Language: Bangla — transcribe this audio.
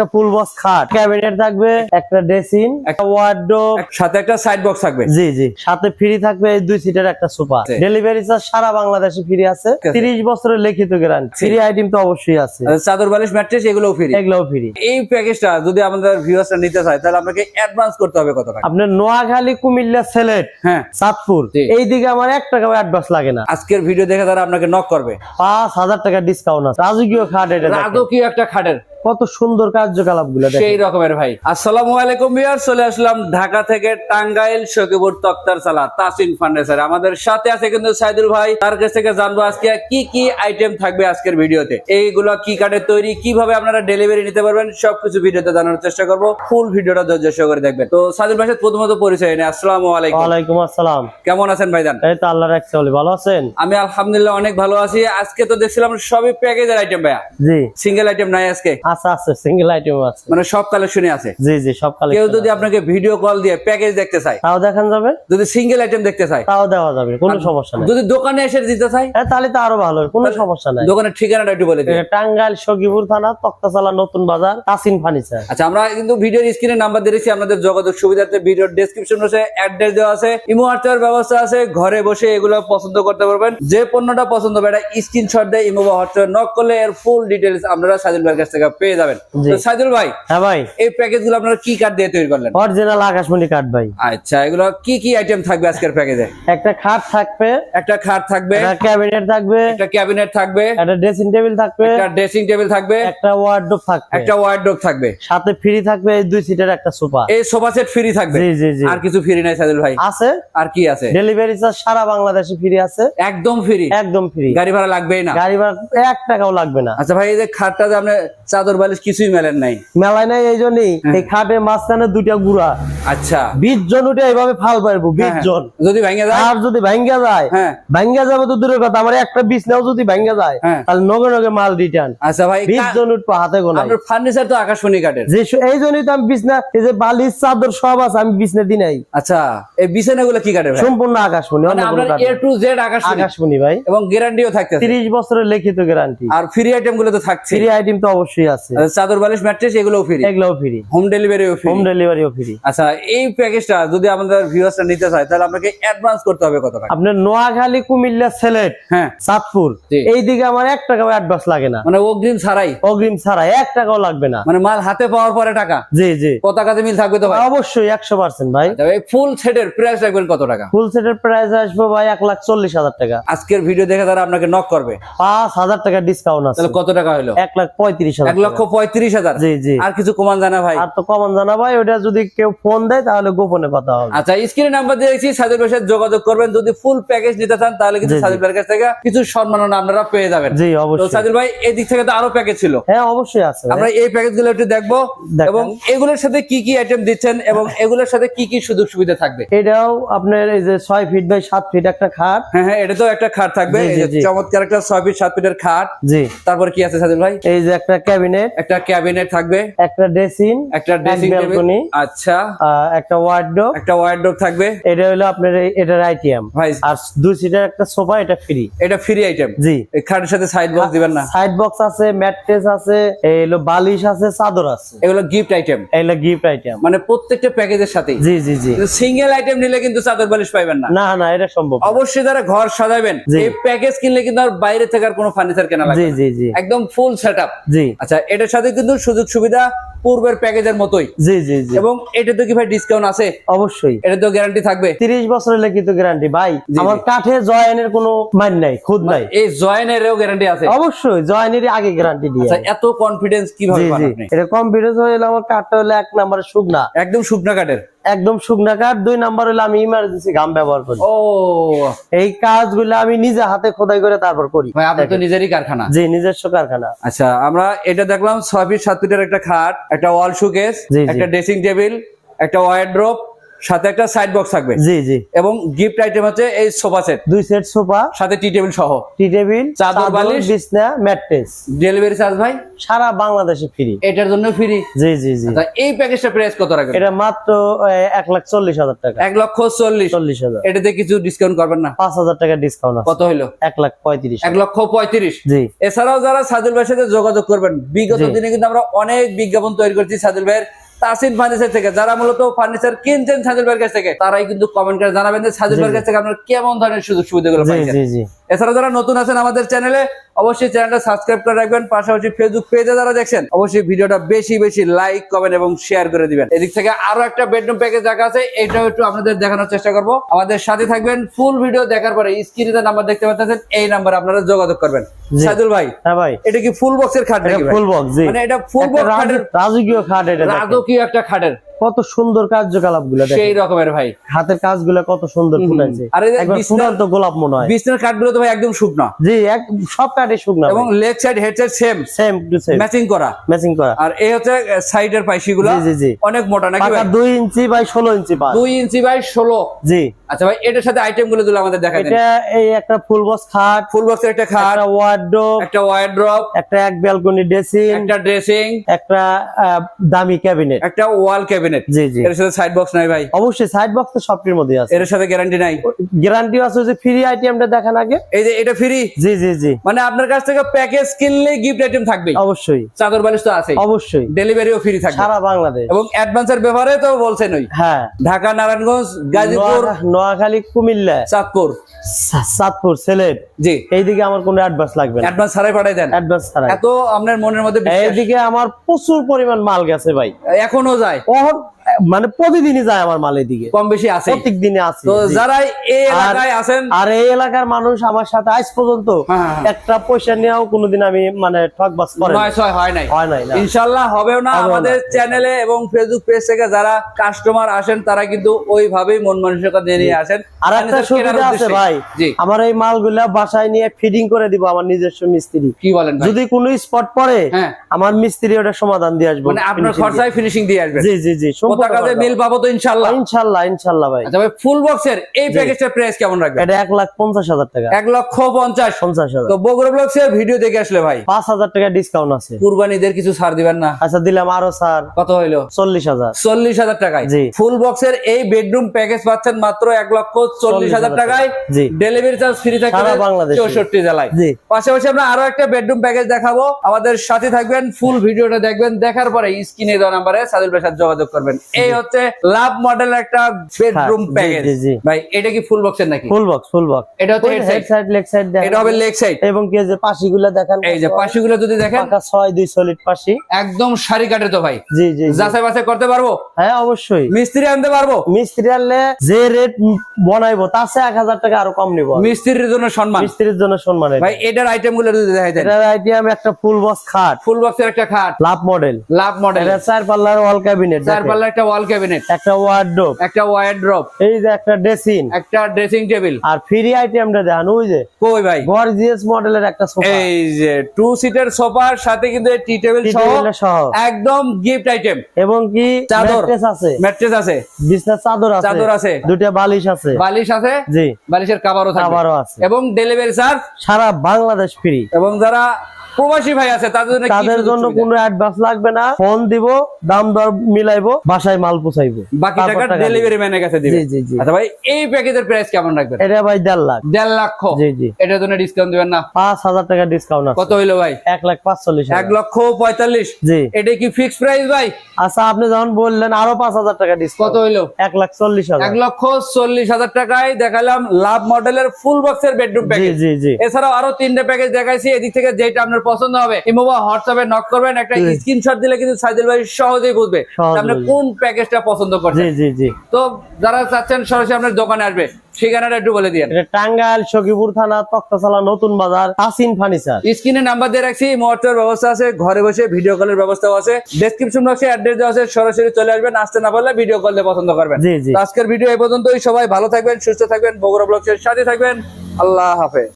একটা ফুল বক্স খাট। ক্যাবিনেট থাকবে একটা ড্রেসিং একটা ওয়ার্ডরোব সাথে একটা সাইড বক্স থাকবে। জি জি। সাথে ফ্রি থাকবে এই দুই সিটের একটা সোফা ডেলিভারি চার্জ সারা বাংলাদেশে ফ্রি আছে। আছে। তিরিশ বছরের লিখিত গ্যারান্টি ফ্রি আইটেম তো অবশ্যই আছে। চাদর বালিশ ম্যাট্রেস এগুলোও ফ্রি এগুলোও ফ্রি এই প্যাকেজটা যদি আমাদের ভিউয়ার্সরা নিতে চায় তাহলে আপনাকে অ্যাডভান্স করতে হবে কত টাকা? আপনার নোয়াখালী কুমিল্লা সিলেট হ্যাঁ। চাঁদপুর। জি। এই দিকে আমার এক টাকা অ্যাডভান্স লাগে না। আজকের ভিডিও দেখে তারা আপনাকে নক করবে। পাঁচ হাজার টাকা ডিসকাউন্ট আছে। রাজকীয় খাট এটা। রাজকীয় একটা খাটের। কত সুন্দর কার্যকলাপগুলো সেই রকমের ভাই। আসসালামু আলাইকুম ভিউয়ার চলে আসলাম ঢাকা থেকে টাঙ্গাইল সকিপুর তক্তার সালা তাসিন ফার্নিচার আমাদের সাথে আছে কিন্তু সাইদুল ভাই। তার কাছ থেকে জানব আজকে কি কি আইটেম থাকবে আজকের ভিডিওতে। এইগুলো কি কাঠের তৈরি কীভাবে আপনারা ডেলিভারি নিতে পারবেন সবকিছু ভিডিওতে জানানোর চেষ্টা করব। ফুল ভিডিওটা ধৈর্য সহকারে দেখবেন। তো সাইদুল ভাই প্রথমত পরিচয় নেই। আসসালামু আলাইকুম। ওয়ালাইকুম আসসালাম। কেমন আছেন ভাইজান? এই তো আল্লাহ রাখছে ভালো আছেন? আমি আলহামদুলিল্লাহ অনেক ভালো আছি। আজকে তো দেখছিলাম সবই প্যাকেজের আইটেম ভাইয়া। জি। সিঙ্গেল আইটেম নাই আজকে। আছে আছে সিঙ্গেল আইটেম আছে। মানে সব কালেকশনে আছে? জি জি সব কালে কেউ যদি আপনাকে ভিডিও কল দিয়ে প্যাকেজ দেখতে চায় তাও দেখান যাবে? যদি সিঙ্গেল আইটেম দেখতে চায় তাও দেওয়া যাবে কোনো সমস্যা নাই। যদি দোকানে এসে দিতে চায় হ্যাঁ, তাহলে তো আরও ভালো কোনো সমস্যা নাই। দোকানের ঠিকানাটা একটু বলে দিন। টাঙ্গাইল সখীপুর থানা তক্তাচালা নতুন বাজার তাসিন ফার্নিচার। আচ্ছা আমরা কিন্তু ভিডিওর স্ক্রিনে নাম্বার দিয়েছি আপনাদের যোগাযোগ সুবিধার্থে ভিডিওর ডেসক্রিপশন রয়েছে অ্যাড্রেস দেওয়া আছে ইমো হোয়াটসঅ্যাপ ব্যবস্থা আছে ঘরে বসে এগুলো পছন্দ করতে পারবেন। যে পণ্যটা পছন্দ হবে এটা স্ক্রিনশট দিয়ে ইমো বা হোয়াটসঅ্যাপ নক করলে এর ফুল ডিটেলস আপনারা সাইদুল ভাইয়ের কাছ থেকে পেয়ে যাবেন। সাইদুল ভাই হ্যাঁ ভাই। এই প্যাকেজগুলো আপনারা কি কার্ড দিয়ে তৈরি করলেন? অরিজিনাল আকাশমণি কাঠ ভাই। আচ্ছা এগুলো কি কি আইটেম থাকবে আজকের প্যাকেজে? একটা খাট থাকবে একটা খাট থাকবে একটা ক্যাবিনেট থাকবে একটা ক্যাবিনেট থাকবে একটা ড্রেসিং টেবিল থাকবে একটা ড্রেসিং টেবিল থাকবে একটা ওয়ার্ডরোব থাকবে। একটা ওয়ার্ডরোব থাকবে। সাথে ফ্রি থাকবে এই দুই সিটের একটা সোফা এই সোফা সেট ফ্রি থাকবে? জি জি জি। আর কিছু ফ্রি নাই সাইদুল ভাই? আছে। আর কি আছে? ডেলিভারি চার্জ সারা বাংলাদেশে ফ্রি আছে। একদম ফ্রি একদম ফ্রি গাড়ি ভাড়া লাগবেই না? গাড়ি ভাড়া এক টাকাও লাগবে না। আচ্ছা ভাই এই যে খাটটা যে আপনি চাদর বালিশ কিছুই মেলেন নাই। মেলায় নাই এই জন্যই। হ্যাঁ। এই খাটের মাঝখানে দুইটা গুড়া। আচ্ছা। বিশ জন উঠে এইভাবে ফাল পারব বিশ হ্যাঁ, জন। যদি ভেঙে যায়? আর যদি ভাঙ্গা যায় হ্যাঁ। ভাঙ্গা যাবে তো দূরের কথা আমার একটা বিছনাও যদি ভাঙ্গা যায় হ্যাঁ। তাহলে নগে নগে মাল রিটার্ন আচ্ছা ভাই বিশ জন উঠবো হাতে গোনায়। আপনার ফার্নিচার তো আকাশমণি কাঠের যে এই জন্যই তো আমি বিছনা এই যে বালিশ চাদর সব আছে আমি বিছনা দিই নাই আচ্ছা এই বিছানা গুলো কি কাঠের ভাই? সম্পূর্ণ আকাশমণি এ টু জেড আকাশমণি। আকাশমণি ভাই। এবং গ্যারান্টিও থাকতেছে। তিরিশ বছরের লিখিত গ্যারান্টি আর ফ্রি আইটেমগুলো তো থাকছে ফ্রি আইটেম তো অবশ্যই আছে। চাদর বালিশ ম্যাট্রেস এগুলোও ফ্রি এগুলোও ফ্রি হোম ডেলিভারিও ফ্রি হোম ডেলিভারিও ফ্রি আচ্ছা এই প্যাকেজটা যদি আমাদের ভিউয়ার্সরা নিতে চায় তাহলে আপনাকে অ্যাডভান্স করতে হবে কত টাকা? আপনার নোয়াখালী কুমিল্লা সিলেট হ্যাঁ। চাঁদপুর এই দিকে আমার এক টাকাও অ্যাডভান্স লাগে না। মানে অগ্রিম ছাড়াই? অগ্রিম ছাড়া এক টাকাও লাগবে না। মানে মাল হাতে পাওয়ার পরে টাকা? জি জি। পতাকাতে মিল থাকবে তো ভাই? অবশ্যই একশো পার্সেন্ট ভাই। তবে ফুল সেটের প্রাইস রাখবেন কত টাকা? ফুল সেটের প্রাইস আসবে ভাই এক লাখ চল্লিশ হাজার টাকা। আজকের ভিডিও দেখে তারা আপনাকে নক করবে। পাঁচ হাজার টাকা ডিসকাউন্ট আছে। তাহলে কত টাকা হলো? এক লাখ পঁয়ত্রিশ হাজার এক লক্ষ পঁয়ত্রিশ হাজার। আর কিছু কমান জানা ভাই? আর তো কমন জানা ভাই ওটা যদি কেউ ফোন দেয় তাহলে গোপনে কথা হবে। আচ্ছা স্ক্রিনে নাম্বার দিয়েছি সাজুর ভাইয়ের যোগাযোগ করবেন। যদি ফুল প্যাকেজ নিতে চান তাহলে কিন্তু। ভাইয়ের কাছ থেকে কিছু সম্মাননা আপনারা পেয়ে যাবেন। জি অবশ্যই। সাজুর ভাই এই দিক থেকে তো আরও প্যাকেজ ছিল। হ্যাঁ অবশ্যই আছে আমরা এই প্যাকেজগুলো একটু দেখব। এবং এগুলোর সাথে কি কি আইটেম দিচ্ছেন এবং এগুলোর সাথে কি কি সুযোগ সুবিধা থাকবে? এটাও আপনার এই যে ছয় ফিট বাই সাত ফিট একটা খাট। হ্যাঁ হ্যাঁ এটা তো একটা খাট থাকবে। চমৎকার একটা ছয় ফিট সাত ফিটের খাট। জি। তারপর কি আছে সাজুর ভাই? এই যে একটা ক্যাবিনেট একটা ক্যাবিনেট থাকবে। একটা ড্রেসিং একটা ড্রেসিং টেবিল আচ্ছা। একটা ওয়ার্ডরোব একটা ওয়ার্ডরোব থাকবে। এটা হলো আপনার এটার আইটিএম ভাই আর দুই সিটের একটা সোফা এটা ফ্রি এটা ফ্রি আইটেম জি। এই খাটের সাথে সাইড বক্স দিবেন না। সাইড বক্স আছে ম্যাট্রেস আছে এই হলো বালিশ আছে চাদর আছে। এগুলো গিফট আইটেম এগুলো গিফট আইটেম মানে প্রত্যেকটা প্যাকেজের সাথেই। জি জি জি। সিঙ্গেল আইটেম নিলে কিন্তু চাদর বালিশ পাইবেন না। না না এটা সম্ভব অবশ্যই যারা ঘর সাজাবেন। এই প্যাকেজ কিনলে কিন্তু আর বাইরে থেকে আর কোনো ফার্নিচার কেনা লাগবে জি। জি জি। একদম ফুল সেটআপ জি। আচ্ছা এটার সাথে কিন্তু সুযোগ সুবিধা পূর্বের প্যাকেজের মতোই। জি জি জি। এবং এটা তো কি ভাই ডিসকাউন্ট আছে? অবশ্যই। এটা তো গ্যারান্টি থাকবে। তিরিশ বছরের লিখিত গ্যারান্টি ভাই আমার কাঠে জয়েনের কোনো মান নাই খুদ নাই। এই জয়েনেরও গ্যারান্টি আছে। অবশ্যই জয়েনের আগে গ্যারান্টি দিয়ে। আচ্ছা এত কনফিডেন্স কীভাবে পান আপনি? এটা কনফিডেন্স হইল আমার কাঠটা হলো এক নাম্বার শুকনা। একদম শুকনা কাঠের? একদম শুকনা কাঠ দুই নাম্বার হলো আমি ইমার্জেন্সি গাম ব্যবহার করি। ও। এই কাজগুলো আমি নিজে হাতে খোদাই করে তারপর করি। ভাই আপনার তো নিজেরই কারখানা। জি নিজস্ব কারখানা। আচ্ছা আমরা এটা দেখলাম ছয় ফিট সাত ফিটের একটা খাট। একটা ওয়াল শুকেস। একটা ড্রেসিং টেবিল একটা ওয়ার্ড্রোপ সাথে একটা সাইড বক্স থাকবে। জি জি। এবং গিফট আইটেম হচ্ছে এই সোফা সেট দুই সেট সোফা সাথে টি টেবিল সহ। টি টেবিল চাদর, বালিশ। বিছনা ম্যাট্রেস ডেলিভারি চার্জ ভাই? সারা বাংলাদেশে ফ্রি এটার জন্য ফ্রি জি জি জি। এই প্যাকেজটা প্রাইস কত রাখেন এটা মাত্র আহ, এক লাখ চল্লিশ হাজার টাকা। এক লক্ষ চল্লিশ। চল্লিশ হাজার। এটাতে কিছু ডিসকাউন্ট করবেন না? পাঁচ হাজার টাকা ডিসকাউন্ট আছে। কত হইল? এক লাখ পঁয়ত্রিশ। এক লক্ষ পঁয়ত্রিশ। জি। এছাড়াও যারা সাদুল ভাইয়ের সাথে যোগাযোগ করবেন বিগত দিনে কিন্তু আমরা অনেক বিজ্ঞাপন তৈরি করছি সাদুল ভাইয়ের। তাসিন ফার্নিচার থেকে যারা মূলত ফার্নিচার কিনছেন সাজুল ভাইয়ের কাছ থেকে তারাই কিন্তু কমেন্ট করে জানাবেন যে সাজুল ভাইয়ের কাছ থেকে আপনার কেমন ধরনের সুযোগ সুবিধাগুলো পাইছেন? জি জি। এছাড়া যারা নতুন আছেন আমাদের চ্যানেলে অবশ্যই চ্যানেলটা সাবস্ক্রাইব করে রাখবেন। পাশাপাশি ফেসবুক পেজে যারা দেখছেন অবশ্যই ভিডিওটা বেশি বেশি লাইক কমেন্ট এবং শেয়ার করে দিবেন। এদিক থেকে আরও একটা বেডরুম প্যাকেজ রাখা আছে এটাও একটু আপনাদের দেখানোর চেষ্টা করব। আমাদের সাথে থাকবেন ফুল ভিডিও দেখার পরে স্ক্রিনে যে নাম্বার দেখতে পাচ্ছেন এই নাম্বারে আপনারা যোগাযোগ করবেন। সাইদুল ভাই হ্যাঁ ভাই। এটা কি ফুল বক্সের খাট নাকি ফুল বক্স মানে এটা ফুল বক্স খাটের রাজকীয় খাট এটা রাজকীয় একটা খাটের। কত সুন্দর কার্যকলাপগুলো সেই রকমের ভাই। হাতের কাজগুলো কত সুন্দর একবার বিছনা- গোলাপ মনে হয়। বিছনার কাঠগুলো তো ভাই একদম শুকনো। জি এক সব কাঠে শুকনা এবং leg side head side same same to same matching করা। ম্যাচিং করা। আর এই হচ্ছে সাইডের পাইশিগুলো জি জি অনেক মোটা নাকি ভাই? দুই ইঞ্চি বাই ষোলো ইঞ্চি পাঁচ। দুই ইঞ্চি বাই ষোলো। জি। আচ্ছা ভাই এটার সাথে আইটেমগুলো দিলে আমাদের দেখা দেন এটা এই একটা ফুল বক্স খাট ফুল বক্সের একটা খাট একটা ওয়ার্ডরোব একটা ওয়াইড ড্রপ একটা এক ব্যালকনি ড্রেসিং একটা ড্রেসিং একটা দামি ক্যাবিনেট একটা ওয়াল ক্যাবিনেট জি জি। এর সাথে সাইড বক্স নাই ভাই। অবশ্যই সাইড বক্স তো সবটির মধ্যে আছে। এর সাথে গ্যারান্টি নাই। গ্যারান্টি আছে যে ফ্রি আইটেমটা দেখান আগে। এই যে এটা ফ্রি জি জি জি। মানে আপনার কাছ থেকে প্যাকেজ কিনলে গিফট আইটেম থাকবে অবশ্যই। চাদর বালিশ তো আছে অবশ্যই। ডেলিভারিও ফ্রি থাকবে। সারা বাংলাদেশ। এবং অ্যাডভান্সের ব্যাপারে তো বলছেন ওই হ্যাঁ। ঢাকা নারায়ণগঞ্জ গাজীপুর নোয়াখালী কুমিল্লা। চাঁদপুর। সাতপুর সিলেট জি। এইদিকে আমার কোনো অ্যাডভান্স লাগবে না। অ্যাডভান্স ছাড়াই পাঠাই দেন। অ্যাডভান্স ছাড়া এত আপনার মনের মধ্যে। এইদিকে আমার প্রচুর পরিমাণ মাল গেছে ভাই। এখনও যায়? মানে প্রতিদিনই যায় আমার মাল এদিকে কম বেশি আছে প্রত্যেক দিনে আছে। তো যারা এই এলাকায় আছেন আর এই এলাকার মানুষ আমার সাথে আজ পর্যন্ত হ্যাঁ, হ্যাঁ। একটা পয়সা নিয়েও কোনোদিন আমি মানে ঠকবাস করে নয় ছয় হয় নাই। হয় নাই না। ইনশাল্লাহ হবেও না। আমাদের চ্যানেলে এবং ফেসবুক পেজ থেকে যারা কাস্টমার আসেন তারা কিন্তু ওইভাবেই মন মানসিকতা নিয়ে নিয়ে আসেন। আর একটা সুবিধা আছে ভাই। আমার এই মালগুলা বাসায় নিয়ে ফিডিং করে দিব আমার নিজস্ব মিস্ত্রি। কি বলেন যদি কোনো স্পট পড়ে হ্যাঁ। আমার মিস্ত্রি ওটা সমাধান দিয়ে আসব। মানে আপনার খরচায় ফিনিশিং দিয়ে আসবে। জি জি জি মিল পাবো তো ভাই। আচ্ছা ভাই ফুল বক্সের এই প্যাকেজটার প্রাইস কেমন রাখবেন? এটা এক লাখ পঞ্চাশ হাজার টাকা। এক লক্ষ পঞ্চাশ। পঞ্চাশ হাজার। তো বগুড়া ব্লগসের ভিডিও দেখে আসলে ভাই। টাকা ডিসকাউন্ট আছে। কুরবানিদের কিছু ছাড় দিবেন না? আচ্ছা দিলাম আরও কত হইল? টাকায়। জি। ফুল বক্সের এই বেডরুম প্যাকেজ পাচ্ছেন মাত্র এক লক্ষ চল্লিশ হাজার টাকায়। জি। ডেলিভারি চার্জ ফ্রি থাকবে সারা বাংলাদেশে। চৌষট্টি জেলায়। জি। পাশাপাশি আমরা আরও একটা বেডরুম প্যাকেজ দেখাবো। আমাদের সাথে থাকবেন ফুল ভিডিওটা দেখবেন। দেখার পরে স্ক্রিনে দেওয়া নাম্বারে সাদিল ভাইয়ের সাথে যোগাযোগ করবেন। এই হচ্ছে লাভ মডেল একটা বেডরুম প্যাকেজ। ভাই এটা কি ফুল বক্সের নাকি? ফুল বক্স ফুল বক্স এটা হচ্ছে হেড সাইড লেগ সাইড এটা হবে লেগ সাইড এবং কি যে পাশিগুলা দেখেন? এই যে পাশিগুলো যদি দেখেন। পাকা ছয় দুই সলিড পাশি। একদম সারি কাটে তো ভাই। জি জি। যাচাই বাছাই করতে পারব? হ্যাঁ অবশ্যই। মিস্ত্রি আনতে পারব? মিস্ত্রি আনলে যে রেট বনাইবো তার চেয়ে এক হাজার টাকা আরও কম নিব। মিস্ত্রির জন্য সম্মান। মিস্ত্রির জন্য সম্মান ভাই এটার আইটেমগুলো যদি দেখাই দেন। এটার আইটেম একটা ফুল বক্স খাট। ফুল বক্সের একটা খাট। লাভ মডেল লাভ মডেল এটা চার পাল্লার ওয়াল ক্যাবিনেট চার পাল্লা একটা ওয়াল ক্যাবিনেট একটা ওয়ার্ডরোব একটা ওয়াইড এই যে একটা ড্রেসিং একটা ড্রেসিং টেবিল আর ফ্রি আইটেমটা দেখান ওই যে কই ভাই? গর্জিয়াস মডেলের একটা সোফা এই যে টু সিটার সোফার সাথে কিন্তু টি টেবিল সহ একদম গিফট আইটেম এবং কি। ম্যাট্রেস আছে। ম্যাট্রেস আছে। বিছনার চাদর আছে। চাদর আছে। দুইটা বালিশ আছে। বালিশ আছে। জি। বালিশের কাভারও থাকবে। খাবারও আছে। এবং ডেলিভারি চার্জ সারা বাংলাদেশ ফ্রি এবং যারা প্রবাসী ভাই আছে তাদের জন্য তাদের জন্য কোনো অ্যাডভান্স লাগবে না। ফোন দিব দাম দর মিলাইবো বাসায় মাল পৌঁছাইবো। বাকি টাকা ডেলিভারি ম্যানের কাছে দিবে। জি জি জি। আচ্ছা ভাই এই প্যাকেজের প্রাইস কেমন রাখবেন? এটা ভাই দেড় লাখ। দেড় লক্ষ জি জি। এটার জন্য ডিসকাউন্ট দিবেন না? পাঁচ হাজার টাকা ডিসকাউন্ট আছে। কত হইল ভাই? এক লাখ পাঁচচল্লিশ এক হাজার। লক্ষ পঁয়তাল্লিশ। জি। এটা কি ফিক্স প্রাইস ভাই? আচ্ছা আপনি যখন বললেন আরও পাঁচ হাজার টাকা কত ডিসকাউন্ট হইল? এক লাখ চল্লিশ হাজার। এক লক্ষ চল্লিশ হাজার টাকায় দেখালাম লাভ মডেলের ফুল বক্সের বেডরুম জি প্যাকেজ জি জি। এছাড়াও আরও তিনটে প্যাকেজ দেখাইছি। এদিক থেকে যেটা আপনার পছন্দ হবে হোয়াটসঅ্যাপে নক করবেন একটা স্ক্রিনশট দিলে কিন্তু সাইদুল ভাই সহজেই বুঝবে আপনি কোন প্যাকেজটা পছন্দ করছেন। জি জি তো যারা চাচ্ছেন সরাসরি আপনার দোকানে আসবে ঠিকানাটা একটু বলে এটা টাঙ্গাইল সখীপুর থানা তক্তাশালা নতুন বাজার আসিন ফার্নিচার। স্ক্রিনে নাম্বার দিয়ে রাখছি মোটর ব্যবস্থা আছে ঘরে বসে ভিডিও কলের ব্যবস্থাও আছে। ডেসক্রিপশন বক্সে অ্যাড্রেস দেওয়া আছে সরাসরি চলে আসবেন আসতে না পারলে ভিডিও কল পছন্দ করবেন। জি জি। আজকের ভিডিও এই পর্যন্তই সবাই ভালো থাকবেন সুস্থ থাকবেন বগুড়া ব্লগের সাথে থাকবেন আল্লাহ হাফেজ।